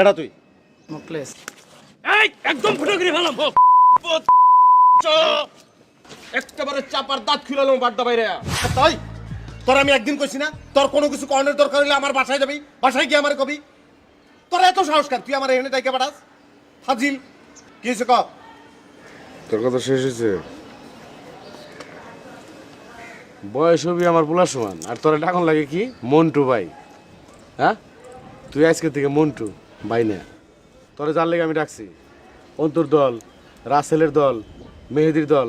কেডা তুই? মুকলেশ এই একদম ফুটো করে ফেলাম একেবারে চাপার দাঁত খুলালাম বাড্ডা বাইরে। তাই? তোর আমি একদিন কইছি না তোর কোনো কিছু কর্ণের দরকার হইলে আমার বাসায় যাবি বাসায় গিয়ে আমার কবি। তোর এত সাহস কার? তুই আমার এখানে ডাইকে পাঠাস? ফাজিল কি হয়েছে ক? তোর কথা শেষ হয়েছে বয়স হবি আমার পোলার সমান। আর তোর ডাকন লাগে কি? মন্টু ভাই। হ্যাঁ? তুই আজকে থেকে মন্টু। ভাই না। তোরে জানলে আমি ডাকছি? অন্তর দল রাসেলের দল মেহেদির দল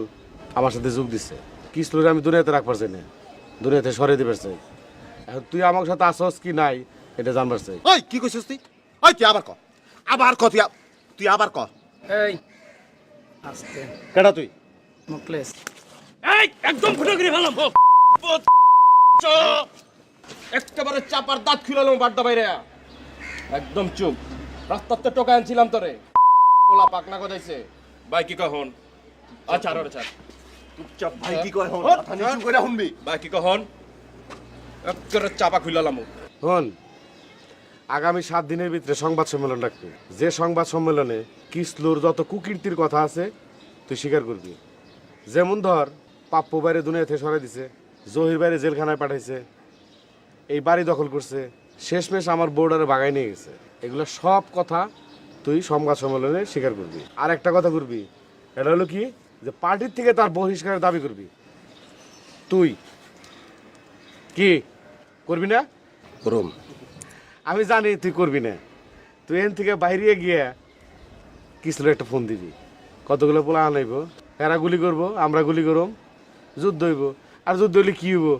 আমার সাথে যোগ দিচ্ছে কিসলোরে আমি দুনিয়াতে রাখবার চাই না। দুনিয়াতে সরে দিবার চাই। এখন তুই আমার সাথে আসস কি নাই এটা জানবার চাই। ওই কি কইছিস তুই? ওই তুই আবার ক। আবার ক তুই তুই আবার ক। এই। আস্তে। কেডা তুই? মুকলেশ। এই একদম ফুটো করে ফেলাম একেবারে চাপার দাঁত খুলালাম বাড্ডা বাইরে একদম চুপ। রাস্তাতে টোকা আনছিলাম তোরে। পোলা পাকনা কোথাইছে ভাই কি কখন আচ্ছা আর আচ্ছা চুপচাপ ভাই কি কয় হন? হট, কথা নিচু করে শুনবি ভাই কি কখন একেবারে চাপা খুলালাম হন আগামী সাত দিনের ভিতরে সংবাদ সম্মেলন রাখবি যে সংবাদ সম্মেলনে কিসলুর যত কুকীর্তির কথা আছে তুই স্বীকার করবি। যেমন ধর পাপ্পু বাইরে দুনিয়া থেকে সরাই দিছে জহির বাইরে জেলখানায় পাঠাইছে এই বাড়ি দখল করছে শেষমেশ আমার বোর্ডারে বাগাই নিয়ে গেছে। এগুলো সব কথা তুই সংবাদ সম্মেলনে স্বীকার করবি। আর একটা কথা করবি এটা হলো কি? যে পার্টির থেকে তার বহিষ্কারের দাবি করবি। তুই কি করবি না? করুম। আমি জানি তুই করবি না। তুই এন থেকে বাইরে গিয়ে কিছু একটা ফোন দিবি? কতগুলো পোলা আনাইব? এরা গুলি করব আমরা গুলি করম যুদ্ধ হইব। আর যুদ্ধ হইলে কী হইব?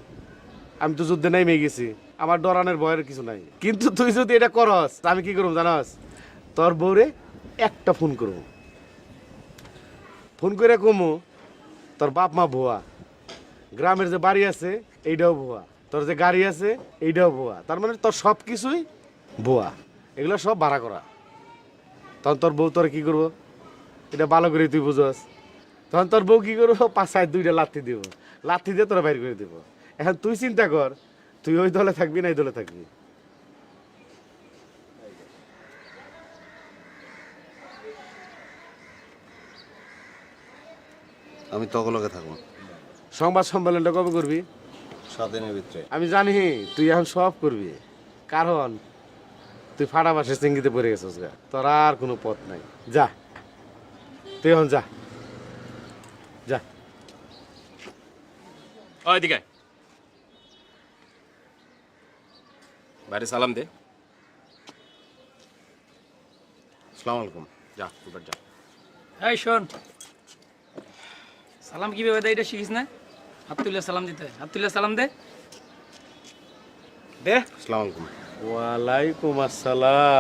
আমি তো যুদ্ধে নেমে গেছি। আমার ডরানের ভয়ের কিছু নাই। কিন্তু তুই যদি এটা করস আমি কি করব জানাস? তোর বউরে একটা ফোন করব। ফোন করে কমু, তোর বাপ মা ভুয়া। গ্রামের যে বাড়ি আছে, এইটাও ভুয়া। তোর যে গাড়ি আছে, এইটাও ভুয়া। তার মানে তোর সব কিছুই ভুয়া। এগুলো সব ভাড়া করা। তখন তোর বউ তোর কি করব? এটা ভালো করে তুই বুঝস। তখন তোর বউ কি করব? পাঁচ সাইড দুইটা লাথি দিব। লাথি দিয়ে তোরা বাইর করে দিব। এখন তুই চিন্তা কর তুই ওই দলে থাকবি না এই দলে থাকবি? আমি তগলকে থাকব। সংবাদ সম্মেলনটা কবে করবি? সাত দিনের ভিতরে। আমি জানি তুই এখন সব করবি। কারণ তুই ফাটা বাসের চিঙ্গিতে পড়ে গেছিস গা। তোর আর কোনো পথ নাই। যা। তুই এখন যা। যা। ওই বাইরে সালাম দে। আসসালামু আলাইকুম। যা উপর যা। এই শোন। সালাম কীভাবে দেয় এটা শিখিস না? হাত তুলে সালাম দিতে। হাত তুলে সালাম দে। দে আসসালামু আলাইকুম। ওয়ালাইকুম আসসালাম।